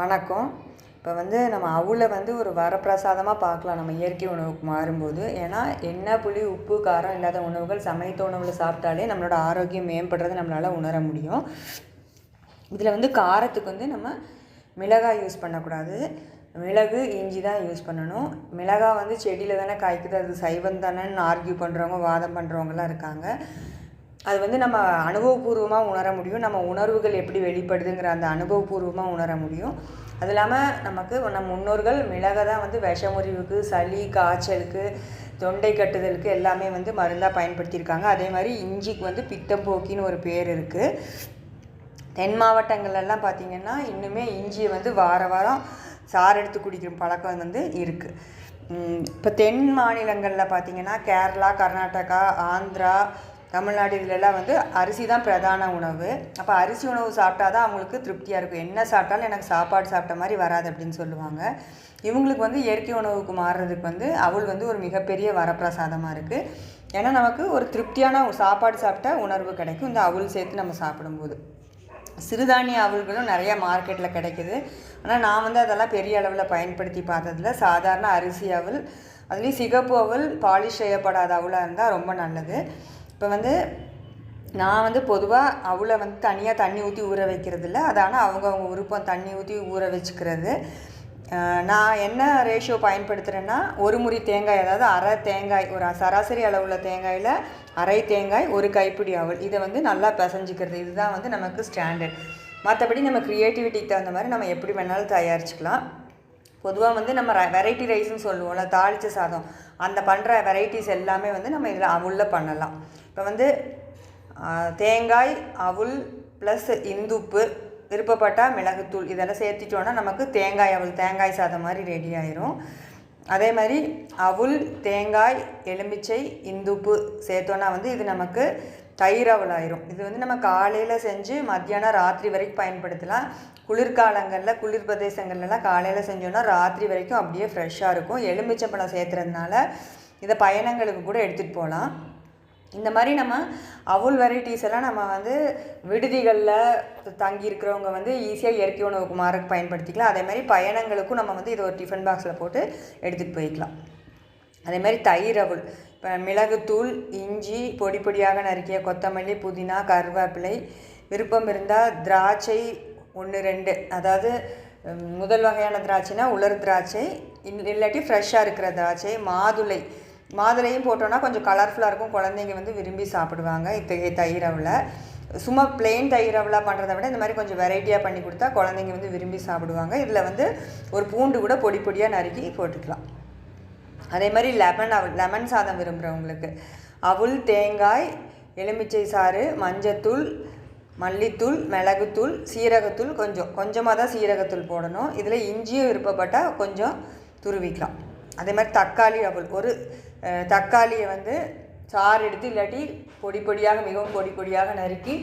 வணக்கம். இப்போ வந்து நம்ம அவளை வந்து ஒரு வரப்பிரசாதமாக பார்க்கலாம். நம்ம இயற்கை உணவுக்கு மாறும்போது. ஏன்னா எண்ணெய் புளி உப்பு காரம் இல்லாத உணவுகள் சமைத்த உணவில் சாப்பிட்டாலே நம்மளோட ஆரோக்கியம் மேம்படுறதை நம்மளால் உணர முடியும். இதில் வந்து காரத்துக்கு வந்து நம்ம மிளகாய் யூஸ் பண்ணக்கூடாது. மிளகு இஞ்சி தான் யூஸ் பண்ணணும். மிளகாய் வந்து செடியில் தானே காய்க்குது. அது சைவம் தானேன்னு ஆர்கியூ பண்ணுறவங்க வாதம் பண்ணுறவங்கலாம் இருக்காங்க. அது வந்து நம்ம அனுபவபூர்வமாக உணர முடியும். நம்ம உணர்வுகள் எப்படி வெளிப்படுதுங்கிற அந்த அனுபவபூர்வமாக உணர முடியும். அது இல்லாமல் நமக்கு நம் முன்னோர்கள் மிளகை தான் வந்து விஷமுறிவுக்கு சளி காய்ச்சலுக்கு தொண்டை கட்டுதலுக்கு எல்லாமே வந்து மருந்தாக பயன்படுத்தியிருக்காங்க. அதே மாதிரி இஞ்சிக்கு வந்து பித்தம் போக்கின்னு ஒரு பேர் இருக்குது தென் மாவட்டங்கள்லாம் பார்த்திங்கன்னா இன்னுமே இஞ்சியை வந்து வார வாரம் சாறு எடுத்து குடிக்கிற பழக்கம் வந்து இருக்குது இப்போ தென் மாநிலங்களில் பார்த்திங்கன்னா கேரளா கர்நாடகா ஆந்திரா தமிழ்நாடுகளெல்லாம் வந்து அரிசி தான் பிரதான உணவு. அப்போ அரிசி உணவு சாப்பிட்டா தான் அவங்களுக்கு திருப்தியாக இருக்கும். என்ன சாப்பிட்டாலும் எனக்கு சாப்பாடு சாப்பிட்ட மாதிரி வராது அப்படின்னு சொல்லுவாங்க. இவங்களுக்கு வந்து இயற்கை உணவுக்கு மாறுறதுக்கு வந்து அவள் வந்து ஒரு மிகப்பெரிய வரப்பிரசாதமாக இருக்குது ஏன்னா நமக்கு ஒரு திருப்தியான சாப்பாடு சாப்பிட்ட உணர்வு கிடைக்கும். இந்த அவள் சேர்த்து நம்ம சாப்பிடும்போது. சிறுதானிய அவல்களும் நிறைய மார்க்கெட்டில் கிடைக்குது. ஆனால் நான் வந்து அதெல்லாம் பெரிய அளவில் பயன்படுத்தி பார்த்ததில்ல. சாதாரண அரிசி அவல் அதுலேயும் சிகப்பு அவல் பாலிஷ் செய்யப்படாத அவலாக இருந்தால் ரொம்ப நல்லது. இப்போ வந்து நான் வந்து பொதுவாக அவளை வந்து தனியாக தண்ணி ஊற்றி ஊற வைக்கிறது இல்லை அது ஆனால் அவங்கவுங்க விருப்பம் தண்ணி ஊற்றி ஊற வச்சுக்கிறது. நான் என்ன ரேஷியோ பயன்படுத்துகிறேன்னா ஒரு முறி தேங்காய் அதாவது அரை தேங்காய் ஒரு சராசரி அளவுள்ள தேங்காயில் அரை தேங்காய் ஒரு கைப்பிடி அவள். இதை வந்து நல்லா பிசைஞ்சிக்கிறது. இதுதான் வந்து நமக்கு ஸ்டாண்டர்ட் மற்றபடி நம்ம க்ரியேட்டிவிட்டிக்கு தகுந்த மாதிரி நம்ம எப்படி வேணாலும் தயாரிச்சுக்கலாம். பொதுவாக வந்து நம்ம வெரைட்டி ரைஸ்னு சொல்லுவோம்ல தாளித்த சாதம். அந்த பண்ணுற வெரைட்டிஸ் எல்லாமே வந்து நம்ம இதில் அவுளில் பண்ணலாம். இப்போ வந்து தேங்காய் அவுள் ப்ளஸ் இந்துப்பு விருப்பப்பட்டால் மிளகுத்தூள் இதெல்லாம் சேர்த்திட்டோன்னா நமக்கு தேங்காய் அவள் தேங்காய் சாதம் மாதிரி ரெடி ஆயிரும். அதே மாதிரி அவுள் தேங்காய் எலுமிச்சை இந்துப்பு சேர்த்தோன்னா வந்து இது நமக்கு தயிர் அவள் ஆயிரும். இது வந்து நம்ம காலையில் செஞ்சு மத்தியானம் ராத்திரி வரைக்கும் பயன்படுத்தலாம். குளிர்காலங்களில் குளிர் பிரதேசங்கள்லாம் காலையில் செஞ்சோன்னா ராத்திரி வரைக்கும் அப்படியே ஃப்ரெஷ்ஷாக இருக்கும். எலுமிச்சம்பழம் சேர்த்துறதுனால இதை பயணங்களுக்கு கூட எடுத்துகிட்டு போகலாம் இந்த மாதிரி நம்ம அவுல் வெரைட்டிஸ் எல்லாம் நம்ம வந்து விடுதிகளில் தங்கி இருக்கிறவங்க வந்து ஈஸியாக இயற்கை உணவுக்கு மாற பயன்படுத்திக்கலாம். அதே மாதிரி பயணங்களுக்கும் நம்ம வந்து இதை ஒரு டிஃபன் பாக்ஸில் போட்டு எடுத்துகிட்டு போய்க்கலாம். அதே மாதிரி தயிர் அவல் இப்போ மிளகுத்தூள் இஞ்சி பொடி பொடியாக நறுக்கிய கொத்தமல்லி புதினா கருவேப்பிலை விருப்பம் இருந்தால் திராட்சை ஒன்று ரெண்டு. அதாவது முதல் வகையான திராட்சைனா உலர் திராட்சை இல்லாட்டி ஃப்ரெஷ்ஷாக இருக்கிற திராட்சை மாதுளை. மாதுளையும் போட்டோன்னா கொஞ்சம் கலர்ஃபுல்லாக இருக்கும். குழந்தைங்க வந்து விரும்பி சாப்பிடுவாங்க. இத்தகைய தயிரவில் சும்மா பிளெயின் தயிர் பண்ணுறத விட இந்த மாதிரி கொஞ்சம் வெரைட்டியாக பண்ணி கொடுத்தா குழந்தைங்க வந்து விரும்பி சாப்பிடுவாங்க. இதில் வந்து ஒரு பூண்டு கூட பொடி பொடியாக நறுக்கி போட்டுக்கலாம். அதே மாதிரி லெமன் அவ லெமன் சாதம் விரும்புகிறவங்களுக்கு அவுள் தேங்காய் எலுமிச்சை சாறு மஞ்சத்தூள் மல்லித்தூள் மிளகுத்தூள் சீரகத்தூள் கொஞ்சம். கொஞ்சமாக தான் சீரகத்தூள் போடணும். இதில் இஞ்சியும் விருப்பப்பட்டால் கொஞ்சம் துருவிக்கலாம். அதே மாதிரி தக்காளி அவள். ஒரு தக்காளியை வந்து சாறு எடுத்து இல்லாட்டி பொடி பொடியாக மிகவும் பொடி பொடியாக நறுக்கி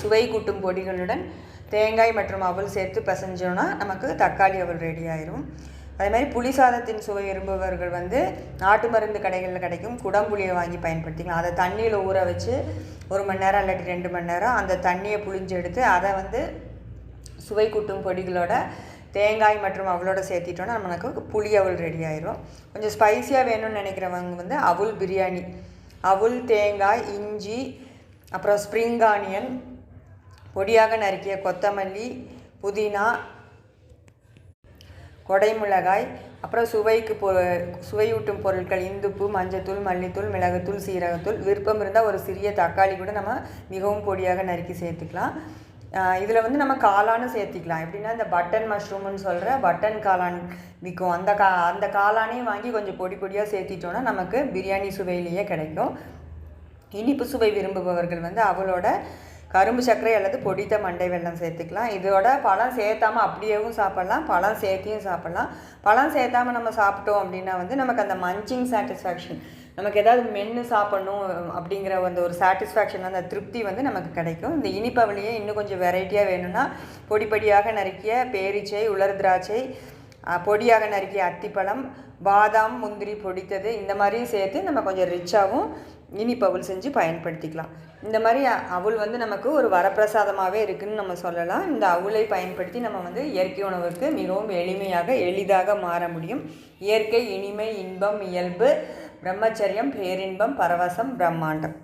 சுவை கூட்டும் பொடிகளுடன் தேங்காய் மற்றும் அவல் சேர்த்து பிசைஞ்சோன்னா நமக்கு தக்காளி அவல் ரெடி ஆயிரும். அதே மாதிரி புளி சாதத்தின் சுவை விரும்புபவர்கள் வந்து நாட்டு மருந்து கடைகளில் கிடைக்கும். குடம்புளியை வாங்கி பயன்படுத்திக்கலாம். அதை தண்ணியில் ஊற வச்சு ஒரு மணி நேரம் இல்லாட்டி ரெண்டு மணி நேரம் அந்த தண்ணியை புளிஞ்சு எடுத்து அதை வந்து சுவை கூட்டும் பொடிகளோட தேங்காய் மற்றும் அவளோட சேர்த்திட்டோன்னா நமக்கு புளி அவள் ரெடி ஆயிரும். கொஞ்சம் ஸ்பைஸியாக வேணும்னு நினைக்கிறவங்க வந்து அவுல் பிரியாணி அவுல் தேங்காய் இஞ்சி அப்புறம் ஸ்ப்ரிங் ஆனியன் பொடியாக நறுக்கிய கொத்தமல்லி புதினா கொடைமிளகாய் அப்புறம் சுவைக்கு பொ சுவையூட்டும் பொருட்கள் இந்துப்பு மஞ்சத்தூள் மல்லித்தூள் மிளகுத்தூள் சீரகத்தூள் விருப்பம் இருந்தால் ஒரு சிறிய தக்காளி கூட நம்ம மிகவும் பொடியாக நறுக்கி சேர்த்துக்கலாம். இதில் வந்து நம்ம காளானும் சேர்த்திக்கலாம். எப்படின்னா இந்த பட்டன் மஷ்ரூம்னு சொல்கிற பட்டன் காளான் விற்கும் அந்த கா அந்த காளானையும் வாங்கி கொஞ்சம் பொடி பொடியாக சேர்த்திட்டோன்னா நமக்கு பிரியாணி சுவையிலேயே கிடைக்கும். இனிப்பு சுவை விரும்புபவர்கள் வந்து அவளோட கரும்பு சர்க்கரை அல்லது பொடித்த மண்டை வெல்லம் சேர்த்துக்கலாம். இதோட பழம் சேர்த்தாமல் அப்படியேவும் சாப்பிட்லாம். பழம் சேர்த்தியும் சாப்பிட்லாம். பழம் சேர்த்தாமல் நம்ம சாப்பிட்டோம் அப்படின்னா வந்து நமக்கு அந்த மஞ்சிங் சாட்டிஸ்ஃபேக்ஷன் நமக்கு ஏதாவது மென்று சாப்பிட்ணும் அப்படிங்கிற அந்த ஒரு சாட்டிஸ்ஃபேக்ஷன் அந்த திருப்தி வந்து நமக்கு கிடைக்கும். இந்த இனிப்பவளியே இன்னும் கொஞ்சம் வெரைட்டியாக வேணும்னா பொடி பொடியாக நறுக்கிய பேரிச்சை உலர் திராட்சை பொடியாக நறுக்கிய அத்திப்பழம் பாதாம் முந்திரி பொடித்தது இந்த மாதிரியும் சேர்த்து நம்ம கொஞ்சம் ரிச்சாகவும் இனிப்பு அவல் செஞ்சு பயன்படுத்திக்கலாம். இந்த மாதிரி அவுள் வந்து நமக்கு ஒரு வரப்பிரசாதமாகவே இருக்குதுன்னு நம்ம சொல்லலாம். இந்த அவுளை பயன்படுத்தி நம்ம வந்து இயற்கை உணவுக்கு மிகவும் எளிமையாக எளிதாக மாற முடியும். இயற்கை இனிமை இன்பம் இயல்பு பிரம்மச்சரியம் பேரின்பம் பரவசம் பிரம்மாண்டம்.